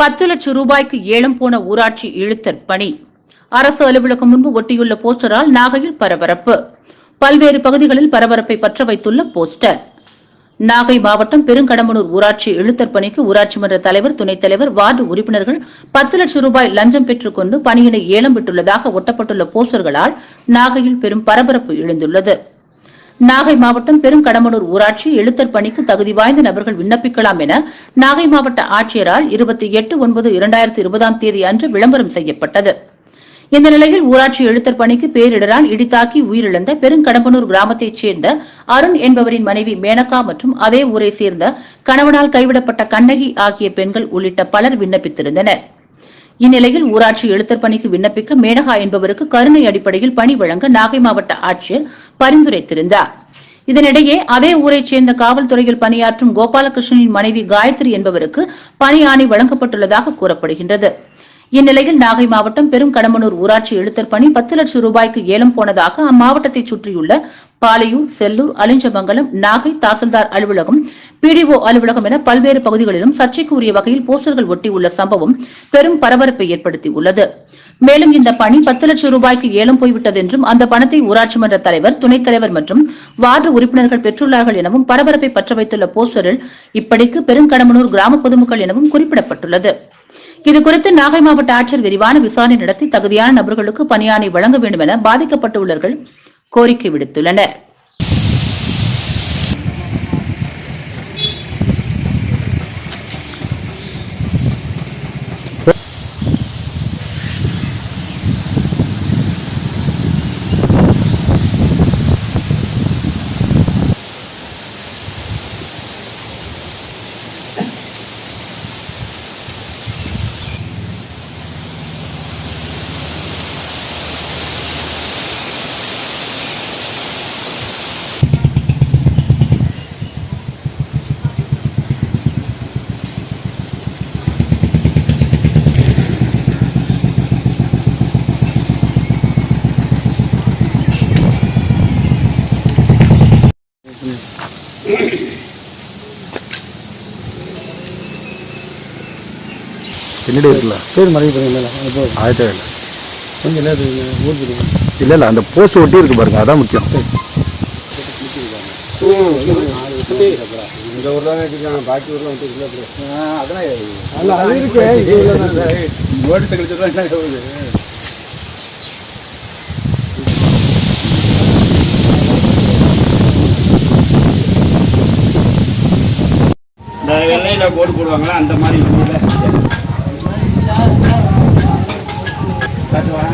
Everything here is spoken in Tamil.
பத்து லட்சம் ரூபாய்க்கு ஏலம் போன ஊராட்சி இழுத்தற் பணி. அரசு அலுவலகம் முன்பு ஒட்டியுள்ள போஸ்டரால் நாகையில் பரபரப்பு. பல்வேறு பகுதிகளில் பரபரப்பை பற்ற வைத்துள்ள போஸ்டர். நாகை மாவட்டம் பெருங்கடம்பனூர் ஊராட்சி இழுத்தற் பணிக்கு ஊராட்சி மன்ற தலைவர் துணைத் தலைவர் வார்டு உறுப்பினர்கள் பத்து லட்சம் ரூபாய் லஞ்சம் பெற்றுக் கொண்டு பணியினை ஏலம் விட்டுள்ளதாக ஒட்டப்பட்டுள்ள போஸ்டர்களால் நாகையில் பெரும் பரபரப்பு எழுந்துள்ளது. நாகை மாவட்டம் பெருங்கடமனூர் ஊராட்சி எழுத்தர் பணிக்கு தகுதி வாய்ந்த நபர்கள் விண்ணப்பிக்கலாம் என நாகை மாவட்ட ஆட்சியரால் இருபத்தி எட்டு ஒன்பது இரண்டாயிரத்தி இருபதாம் தேதி அன்று விளம்பரம் செய்யப்பட்டது. இந்த நிலையில் ஊராட்சி எழுத்தர் பணிக்கு பேரிடரால் இடித்தாக்கி உயிரிழந்த பெருங்கடம்பனூர் கிராமத்தைச் சேர்ந்த அருண் என்பவரின் மனைவி மேனகா மற்றும் அதே ஊரை சேர்ந்த கணவனால் கைவிடப்பட்ட கண்ணகி ஆகிய பெண்கள் உள்ளிட்ட பலர் விண்ணப்பித்திருந்தனர். இந்நிலையில் ஊராட்சி எழுத்தர் பணிக்கு விண்ணப்பிக்க மேனகா என்பவருக்கு கருணை அடிப்படையில் பணி வழங்க நாகை மாவட்ட ஆட்சியர் பரிந்துரைத்திருந்தார். இதனிடையே அதே ஊரைச் சேர்ந்த காவல்துறையில் பணியாற்றும் கோபாலகிருஷ்ணனின் மனைவி காயத்ரி என்பவருக்கு பணி ஆணை வழங்கப்பட்டுள்ளதாக கூறப்படுகின்றது. இந்நிலையில் நாகை மாவட்டம் பெருங்கடம்பனூர் ஊராட்சி எழுத்தர் பணி பத்து லட்சம் ரூபாய்க்கு ஏலம் போனதாக அம்மாவட்டத்தை சுற்றியுள்ள பாலையூர் செல்லூர் அலிஞ்சமங்கலம் நாகை தாசில்தார் அலுவலகம் பிடிஓ அலுவலகம் என பல்வேறு பகுதிகளிலும் சர்ச்சைக்கு உரிய வகையில் போஸ்டர்கள் ஒட்டியுள்ள சம்பவம் பெரும் பரபரப்பை ஏற்படுத்தியுள்ளது. மேலும் இந்த பணி பத்து லட்சம் ரூபாய்க்கு ஏலம் போய்விட்டது என்றும் அந்த பணத்தை ஊராட்சி மன்ற தலைவர் துணைத் தலைவர் மற்றும் வார்டு உறுப்பினர்கள் பெற்றுள்ளார்கள் எனவும் பரபரப்பை பற்ற வைத்துள்ள போஸ்டரில் இப்படிக்கு பெருங்கடமனூர் கிராம பொதுமக்கள் எனவும் குறிப்பிடப்பட்டுள்ளது. இதுகுறித்து நாகை மாவட்ட ஆட்சியர் விரிவான விசாரணை நடத்தி தகுதியான நபர்களுக்கு பணியாணை வழங்க வேண்டும் என பாதிக்கப்பட்டுள்ளவர்கள் கோரிக்கை விடுத்துள்ளனர். பின்னாடி இருக்குல்ல? பேர் மறைவு பண்ணுங்களா அது ஆயிரத்தி இல்லை கொஞ்சம் போடுவோம் இல்லை இல்லை அந்த போஸ்ட் ஒட்டி இருக்கு பாருங்க அதான் முக்கியம். இந்த ஊர்ல தான் பாக்கி ஊர்ல வந்து இல்லை அதெல்லாம் அது இருக்கு நோட்டீஸ் கிடைச்சது இந்த வெள்ளையில கோடு போடுவாங்களா? அந்த மாதிரி Tado ha?